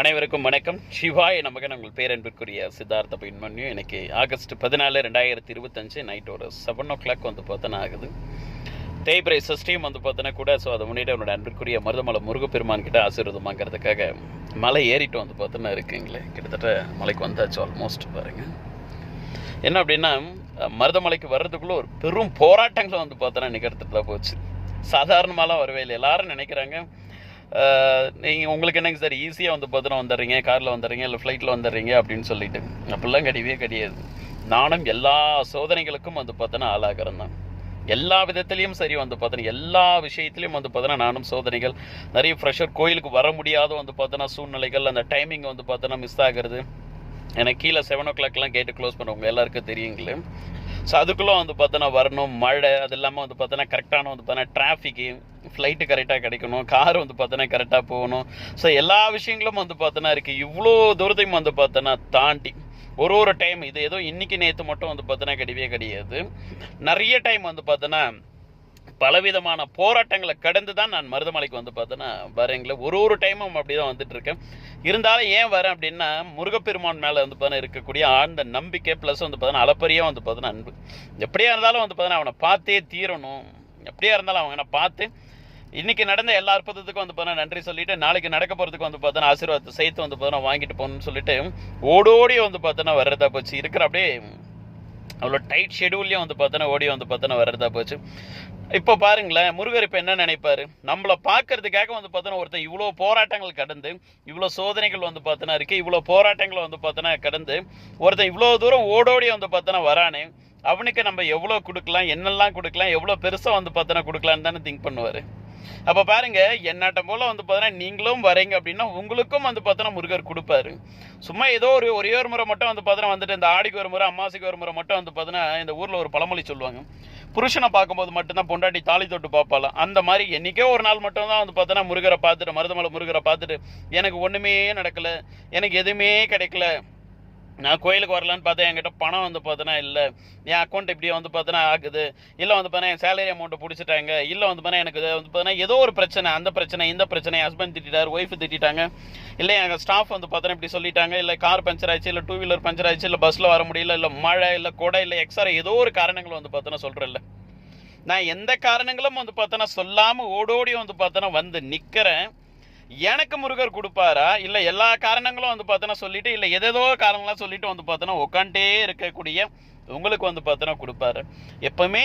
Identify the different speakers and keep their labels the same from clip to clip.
Speaker 1: அனைவருக்கும் வணக்கம். சிவாய நமக்கு உங்கள் பேரன்பிற்குரிய சித்தார்த்த பின்மன்யும் எனக்கு ஆகஸ்ட் பதினாலு ரெண்டாயிரத்தி இருபத்தஞ்சு நைட் ஒரு செவன் ஓ கிளாக் வந்து பார்த்தோன்னா ஆகுது. தேய்பிரை சஷ்டியும் வந்து பார்த்தோன்னா கூட ஸோ அதை முன்னிட்டு என்னோட அன்பிற்குரிய மருதமலை முருகப்பெருமான் கிட்ட ஆசீர்வாதமாங்கிறதுக்காக மலை ஏறிட்டு வந்து பார்த்தோன்னா இருக்குங்களே. கிட்டத்தட்ட மலைக்கு வந்தாச்சு ஆல்மோஸ்ட் பாருங்க. என்ன அப்படின்னா மருதமலைக்கு வர்றதுக்குள்ள ஒரு பெரும் போராட்டங்களை வந்து பார்த்தோன்னா நிகழ்த்துட்டு தான் போச்சு. சாதாரணமாலாம் வரவே இல்லை. எல்லாரும் நினைக்கிறாங்க நீங்கள் உங்களுக்கு என்னங்க சார் ஈஸியாக வந்து பார்த்தோன்னா வந்துடுறீங்க காரில் வந்துடுறீங்க இல்லை ஃப்ளைட்டில் வந்துடுறீங்க அப்படின்னு சொல்லிட்டு. அப்படிலாம் கிடையவே கிடையாது. நானும் எல்லா சோதனைகளுக்கும் வந்து பார்த்தோன்னா ஆளாகிறேன் தான். எல்லா விதத்துலேயும் சரி வந்து பார்த்தோன்னா எல்லா விஷயத்துலையும் வந்து பார்த்தோன்னா நானும் சோதனைகள். நிறைய ஃப்ரெஷர் கோயிலுக்கு வர முடியாத வந்து பார்த்தோன்னா சூழ்நிலைகள் அந்த டைமிங் வந்து பார்த்தோன்னா மிஸ் ஆகிறது. எனக்கு கீழே செவன் ஓ கிளாக்லாம் கேட்டு க்ளோஸ் பண்ணுவாங்க எல்லாருக்கும் தெரியுங்களே. ஸோ அதுக்குள்ளே வந்து பார்த்தோன்னா வரணும் மழை அது இல்லாமல் வந்து பார்த்தோன்னா கரெக்டான வந்து பார்த்தோன்னா டிராஃபிக்கு ஃப்ளைட்டு கரெக்டாக கிடைக்கணும் கார் வந்து பார்த்தோன்னா கரெக்டாக போகணும். ஸோ எல்லா விஷயங்களும் வந்து பார்த்தோன்னா இருக்குது இவ்வளோ தூரத்தையும் வந்து பார்த்தோன்னா தாண்டி ஒரு ஒரு டைம் இது ஏதோ இன்றைக்கி நேற்று மட்டும் வந்து பார்த்தோன்னா கிடையவே கிடையாது. நிறைய டைம் வந்து பார்த்தோன்னா பலவிதமான போராட்டங்களை கடந்து தான் நான் மருதமலைக்கு வந்து பார்த்தோன்னா வரேங்களே ஒரு ஒரு டைமும் அப்படி தான் வந்துட்டு இருக்கேன். இருந்தாலும் ஏன் வரேன் அப்படின்னா முருகப்பெருமான் மேலே வந்து பார்த்தீங்கன்னா இருக்கக்கூடிய ஆழ்ந்த நம்பிக்கை ப்ளஸ் வந்து பார்த்தோன்னா அளப்பரியாக வந்து பார்த்தோன்னா அன்பு. எப்படியா இருந்தாலும் வந்து பார்த்தோன்னா அவனை பார்த்தே தீரணும். எப்படியா இருந்தாலும் அவங்க நான் பார்த்து இன்றைக்கி நடந்த எல்லா அற்புதத்துக்கும் வந்து பார்த்தீங்கன்னா நன்றி சொல்லிட்டு நாளைக்கு நடக்க போகிறதுக்கு வந்து பார்த்தோன்னா ஆசீர்வாதத்தை சேர்த்து வந்து பார்த்தோன்னா வாங்கிட்டு போகணும்னு சொல்லிட்டு ஓடோடி வந்து பார்த்தோன்னா வர்றதா போச்சு. இருக்கிற அப்படியே அவ்வளோ டைட் ஷெடியூல்லையும் வந்து பார்த்தோன்னா ஓடி வந்து பார்த்தோன்னா வர்றதா போச்சு. இப்போ பாருங்களேன் முருகர் இப்போ என்ன நினைப்பாரு? நம்மளை பார்க்கறதுக்காக வந்து பார்த்தோன்னா ஒருத்தன் இவ்வளோ போராட்டங்கள் கடந்து இவ்வளோ சோதனைகள் வந்து பார்த்தோன்னா இருக்குது இவ்வளோ போராட்டங்கள் வந்து பார்த்தோன்னா கடந்து ஒருத்தன் இவ்வளோ தூரம் ஓடோடி வந்து பார்த்தோன்னா வரானே அவனுக்கு நம்ம எவ்வளோ கொடுக்கலாம் என்னெல்லாம் கொடுக்கலாம் எவ்வளோ பெருசாக வந்து பார்த்தோன்னா கொடுக்கலான்னு தானே திங்க் பண்ணுவார். அப்போ பாருங்க என்னாட்டம் போல் வந்து பார்த்தோன்னா நீங்களும் வரீங்க அப்படின்னா உங்களுக்கும் வந்து பார்த்தோன்னா முருகர் கொடுப்பாரு. சும்மா ஏதோ ஒரு ஒரே ஒரு முறை மட்டும் வந்து பார்த்தோன்னா வந்துட்டு இந்த ஆடிக்கு ஒரு முறை அம்மாசிக்கு ஒரு முறை மட்டும் வந்து பார்த்தோன்னா இந்த ஊரில் ஒரு பழமொழி சொல்லுவாங்க. புருஷனை பார்க்கும்போது மட்டும்தான் பொண்டாட்டி தாலி தொட்டு பார்ப்பாலாம் அந்த மாதிரி என்னைக்கே ஒரு நாள் மட்டும் தான் வந்து பார்த்தோன்னா முருகரை பார்த்துட்டு மருதமலை முருகரை பார்த்துட்டு எனக்கு ஒன்றுமே நடக்கலை எனக்கு எதுவுமே கிடைக்கல. நான் கோயிலுக்கு வரலான்னு பார்த்தா என்கிட்ட பணம் வந்து பார்த்தோன்னா இல்லை. என் அக்கௌண்ட் இப்படி வந்து பார்த்தோன்னா ஆகுது. இல்லை வந்து பார்த்தா என் சேலரி அமௌண்ட்டை பிடிச்சிட்டாங்க. இல்லை வந்து பார்த்தா எனக்கு வந்து பார்த்தோன்னா ஏதோ ஒரு பிரச்சனை அந்த பிரச்சனை இந்த பிரச்சனை ஹஸ்பண்ட் திட்டார் ஒய்ஃப் திட்டாங்க இல்லை எங்கள் ஸ்டாஃப் வந்து பார்த்தோன்னா இப்படி சொல்லிட்டாங்க. இல்லை கார் பஞ்சர் ஆயிடுச்சு இல்லை டூ வீலர் பஞ்சர் ஆயிடுச்சு இல்லை பஸ்ஸில் வர முடியல இல்லை மழை இல்லை கொடை இல்லை எக்ஸ்ட்ரா ஏதோ ஒரு காரணங்கள் வந்து பார்த்தோன்னா சொல்கிறேன்ல நான் எந்த காரணங்களும் வந்து பார்த்தோன்னா சொல்லாமல் ஓடோடி வந்து பார்த்தோன்னா வந்து நிற்கிறேன் எனக்கு முருகர் கொடுப்பாரா? இல்லை எல்லா காரணங்களும் வந்து பார்த்தோன்னா சொல்லிட்டு இல்லை எதேதோ காரணங்களாம் சொல்லிட்டு வந்து பார்த்தோன்னா உட்காண்டே இருக்கக்கூடிய உங்களுக்கு வந்து பார்த்தோன்னா கொடுப்பாரு. எப்பவுமே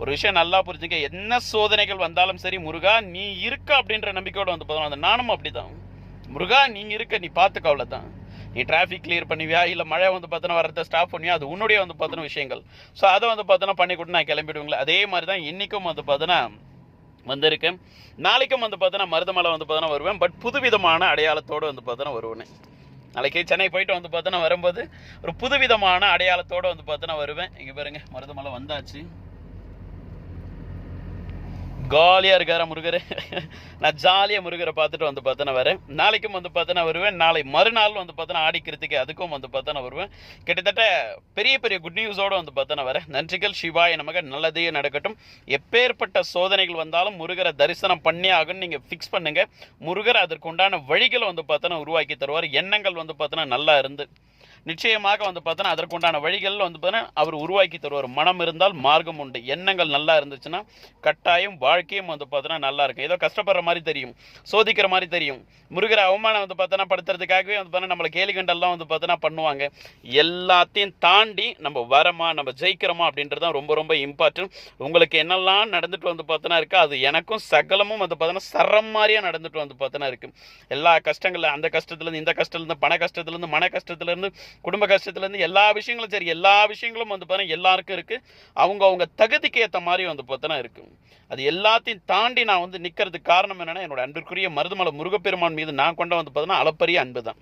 Speaker 1: ஒரு விஷயம் நல்லா புரிஞ்சுக்க என்ன சோதனைகள் வந்தாலும் சரி முருகா நீ இருக்க அப்படின்ற நம்பிக்கையோட வந்து பார்த்தோன்னா அந்த நானும் அப்படிதான் முருகா நீ இருக்க நீ பார்த்துக்க அவ்வளோதான் நீ டிராஃபிக் கிளியர் பண்ணுவியா? இல்லை மழை வந்து பார்த்தோன்னா வரத ஸ்டாப் பண்ணுவியா? அது உன்னுடைய வந்து பார்த்தோன்னா விஷயங்கள். ஸோ அதை வந்து பார்த்தோன்னா பண்ணி கொடுத்து நான் கிளம்பிடுவீங்களா. அதே மாதிரி தான் இன்றைக்கும் வந்து பார்த்தோன்னா வந்திருக்கேன் நாளைக்கும் வந்து பார்த்தோன்னா மருதமலை வந்து பார்த்தோன்னா வருவேன். பட் புதுவிதமான அடையாளத்தோடு வந்து பார்த்தோன்னா வருவேன். நாளைக்கு சென்னை போயிட்டு வந்து பார்த்தோன்னா வரும்போது ஒரு புதுவிதமான அடையாளத்தோடு வந்து பார்த்தோன்னா வருவேன். இங்கே பாருங்க மருதமலை வந்தாச்சு. காலியாக இருக்காரா முருகர்? நான் ஜாலியாக முருகரை பார்த்துட்டு வந்து பார்த்தோன்னா வரேன். நாளைக்கும் வந்து பார்த்தோன்னா வருவேன். நாளை மறுநாள் வந்து பார்த்தோன்னா ஆடிக்கிறதுக்கு அதுக்கும் வந்து பார்த்தோன்னா வருவேன். கிட்டத்தட்ட பெரிய பெரிய குட் நியூஸோடு வந்து பார்த்தோன்னா வரேன். நன்றிகள் சிவாய நமக்கு நல்லதே நடக்கட்டும். எப்பேற்பட்ட சோதனைகள் வந்தாலும் முருகரை தரிசனம் பண்ணி ஆகும்னு நீங்கள் ஃபிக்ஸ் பண்ணுங்கள் முருகர் அதற்கு உண்டான வழிகளை வந்து பார்த்தோன்னா உருவாக்கி தருவார். எண்ணங்கள் வந்து பார்த்தோன்னா நல்லா இருந்து நிச்சயமாக வந்து பார்த்தோன்னா அதற்குண்டான வழிகள் வந்து பார்த்தோன்னா அவர் உருவாக்கி தருவார். மனம் இருந்தால் மார்க்கம் உண்டு. எண்ணங்கள் நல்லா இருந்துச்சுன்னா கட்டாயம் வாழ்க்கையும் வந்து பார்த்தோன்னா நல்லா இருக்கும். ஏதோ கஷ்டப்படுற மாதிரி தெரியும். சோதிக்கிற மாதிரி தெரியும். முருகர் அவமானம் வந்து பார்த்தோன்னா படுத்துறதுக்காகவே வந்து பார்த்தோன்னா நம்மளை கேலிகண்டெல்லாம் வந்து பார்த்தோன்னா பண்ணுவாங்க. எல்லாத்தையும் தாண்டி நம்ம வரமா நம்ம ஜெயிக்கிறோமா அப்படின்றது தான் ரொம்ப ரொம்ப இம்பார்ட்டன்ட் உங்களுக்கு என்னெல்லாம் நடந்துட்டு வந்து பார்த்தோன்னா இருக்கு அது எனக்கும் சகலமும் வந்து பார்த்தோன்னா சரம் மாதிரியாக நடந்துட்டு வந்து பார்த்தோன்னா இருக்குது எல்லா கஷ்டங்களில் அந்த கஷ்டத்துலேருந்து இந்த கஷ்டத்துலேருந்து பண கஷ்டத்துலேருந்து மன கஷ்டத்துலேருந்து குடும்ப கஷ்டத்துலேருந்து எல்லா விஷயங்களும் சரி எல்லா விஷயங்களும் வந்து பார்த்தீங்கன்னா எல்லாருக்கும் இருக்குது அவங்க அவங்க தகுதிக்கு ஏற்ற மாதிரி வந்து பார்த்தோன்னா இருக்குது அது எல்லாத்தையும் தாண்டி நான் வந்து நிற்கிறதுக்கு காரணம் என்னென்னா என்னோட அன்பிற்குரிய மருதமலை முருகப்பெருமான் மீது நான் கொண்ட வந்து பார்த்தோன்னா அளப்பரிய அன்பு தான்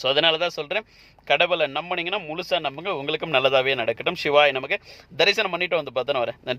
Speaker 1: ஸோ அதனால தான் சொல்கிறேன் கடவுளை நம்பினீங்கன்னா முழுசாக நம்புங்க உங்களுக்கும் நல்லதாகவே நடக்கட்டும். சிவாய் நமக்கு தரிசனம் பண்ணிட்டு வந்து பார்த்தோன்னா வரேன். நன்றி.